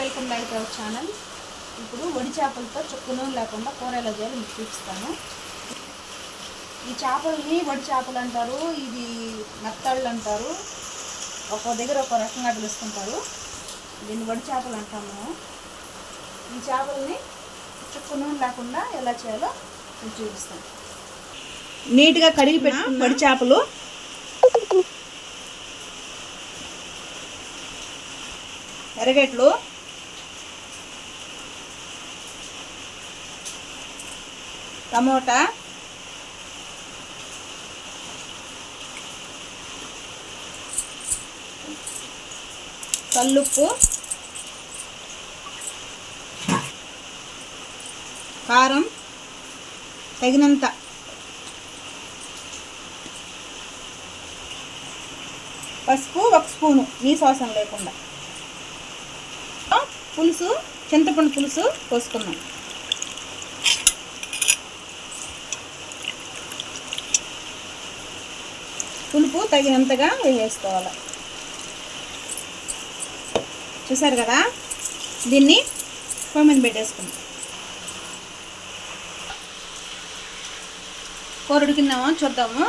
Welcome back to our channel. ఇప్పుడు వడి చేపలతో చుక్క నూనె లేకుండా కూర ఎలా చేయాలో మీకు చూపిస్తాను. ఈ చేపల్ని వడి చేపలు అంటారు ఇది నత్తళ్ళు అంటారు ఒక్కో దగ్గర ఒక్కో రకంగా పిలుస్తుంటారు. దీన్ని వడి చేపలు అంటాము ఈ చేపల్ని చుక్క నూనె లేకుండా ఎలా చేయాలో మీకు చూపిస్తాను నీట్గా కడిగి పెట్టిన వడి చేపలు. ఎరగెట్లు టమోటా. కల్లుప్పు. కారం. తగినంత. పసుపు ఒక స్పూను. నీ శ్వాసం లేకుండా. పులుసు చింతపండు పులుసు పోసుకున్నాం పులుపు తగినంతగా వేసుకోవాలి చూసారు కదా? దీన్ని పొమ్మని పెట్టేసుకుందాం. కూర ఉడికిందామో చూద్దాము.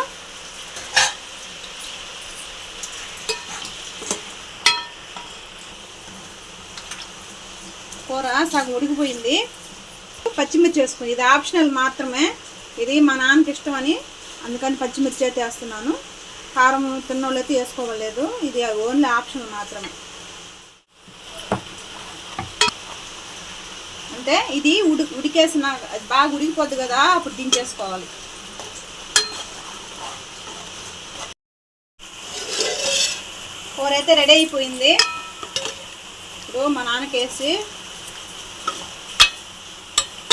కూర సగం ఉడికిపోయింది. పచ్చిమిర్చి వేసుకుని ఇది ఆప్షనల్ మాత్రమే. ఇది మా నాన్నకి ఇష్టం అని అందుకని పచ్చిమిర్చి అయితే వేస్తున్నాను. కారం తిన్నోళ్ళు వేసుకోవలేదు ఇది ఓన్లీ ఆప్షన్ మాత్రమే. అంటే ఇది ఉడి ఉడికేసిన అది బాగా ఉడికిపోద్ది కదా అప్పుడు దించేసుకోవాలి. కూర అయితే రెడీ అయిపోయింది. ఇప్పుడు మా నాన్నకేసి.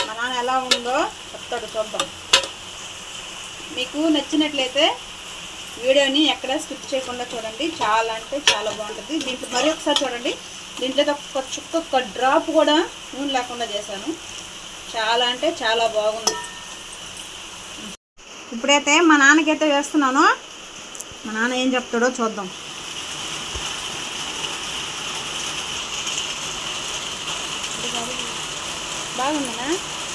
మా నాన్న ఎలా ఉందో చెప్తాడు చూద్దాం. మీకు నచ్చినట్లయితే వీడియోని ఎక్కడ స్కిప్ చేయకుండా చూడండి. చాలా అంటే చాలా బాగుంటుంది. దీంట్లో మరి ఒకసారి చూడండి. దీంట్లో ఒక చుక్క ఒక డ్రాప్ కూడా నూనె లేకుండా చేశాను. చాలా అంటే చాలా బాగుంది. ఇప్పుడైతే మా నాన్నకైతే వేస్తున్నాను. మా నాన్న ఏం చెప్తాడో చూద్దాం. బాగుందా?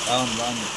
బాగుంది బాగుంది.